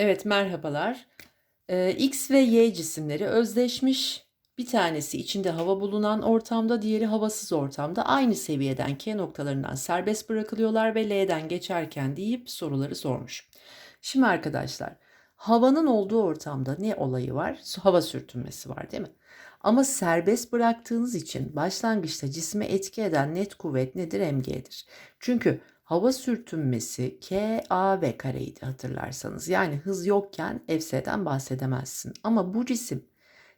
Evet, merhabalar. Eee, X ve Y cisimleri özdeşmiş. Bir tanesi içinde hava bulunan ortamda, diğeri havasız ortamda aynı seviyeden K noktalarından serbest bırakılıyorlar ve L'den geçerken deyip soruları sormuş. Şimdi arkadaşlar, havanın olduğu ortamda ne olayı var? Hava sürtünmesi var, değil mi? Ama serbest bıraktığınız için başlangıçta cisme etki eden net kuvvet nedir? mg'dir. Çünkü hava sürtünmesi K, A ve kareydi hatırlarsanız. Yani hız yokken Fs'den bahsedemezsin. Ama bu cisim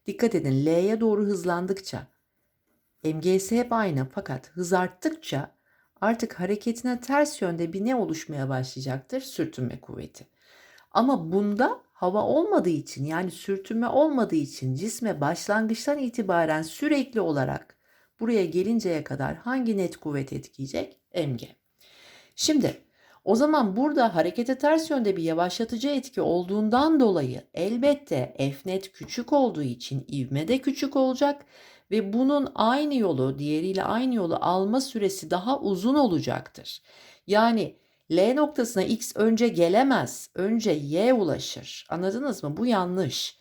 dikkat edin L'ye doğru hızlandıkça MG'si hep aynı fakat hız arttıkça artık hareketine ters yönde bir ne oluşmaya başlayacaktır? Sürtünme kuvveti. Ama bunda hava olmadığı için yani sürtünme olmadığı için cisme başlangıçtan itibaren sürekli olarak buraya gelinceye kadar hangi net kuvvet etkileyecek? Mg. Şimdi o zaman burada harekete ters yönde bir yavaşlatıcı etki olduğundan dolayı elbette F net küçük olduğu için ivme de küçük olacak ve bunun aynı yolu diğeriyle aynı yolu alma süresi daha uzun olacaktır. Yani L noktasına X önce gelemez. Önce Y ulaşır. Anladınız mı? Bu yanlış.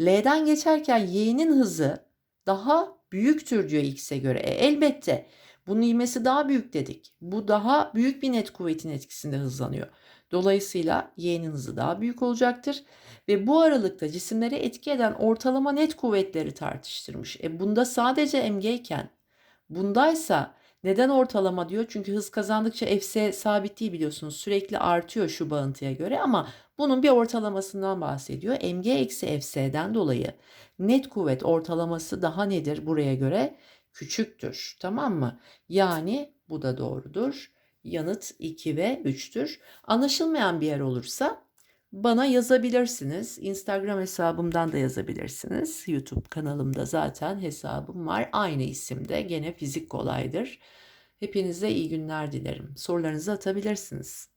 L'den geçerken Y'nin hızı daha büyüktür diyor X'e göre. E, elbette bunun ivmesi daha büyük dedik. Bu daha büyük bir net kuvvetin etkisinde hızlanıyor. Dolayısıyla Y'nin hızı daha büyük olacaktır. Ve bu aralıkta cisimleri etki eden ortalama net kuvvetleri tartıştırmış. E bunda sadece mg iken bundaysa neden ortalama diyor? Çünkü hız kazandıkça Fs sabit değil biliyorsunuz. Sürekli artıyor şu bağıntıya göre ama bunun bir ortalamasından bahsediyor. mg eksi Fs'den dolayı net kuvvet ortalaması daha nedir buraya göre? Küçüktür. Tamam mı? Yani bu da doğrudur. Yanıt 2 ve 3'tür. Anlaşılmayan bir yer olursa bana yazabilirsiniz. Instagram hesabımdan da yazabilirsiniz. YouTube kanalımda zaten hesabım var. Aynı isimde gene fizik kolaydır. Hepinize iyi günler dilerim. Sorularınızı atabilirsiniz.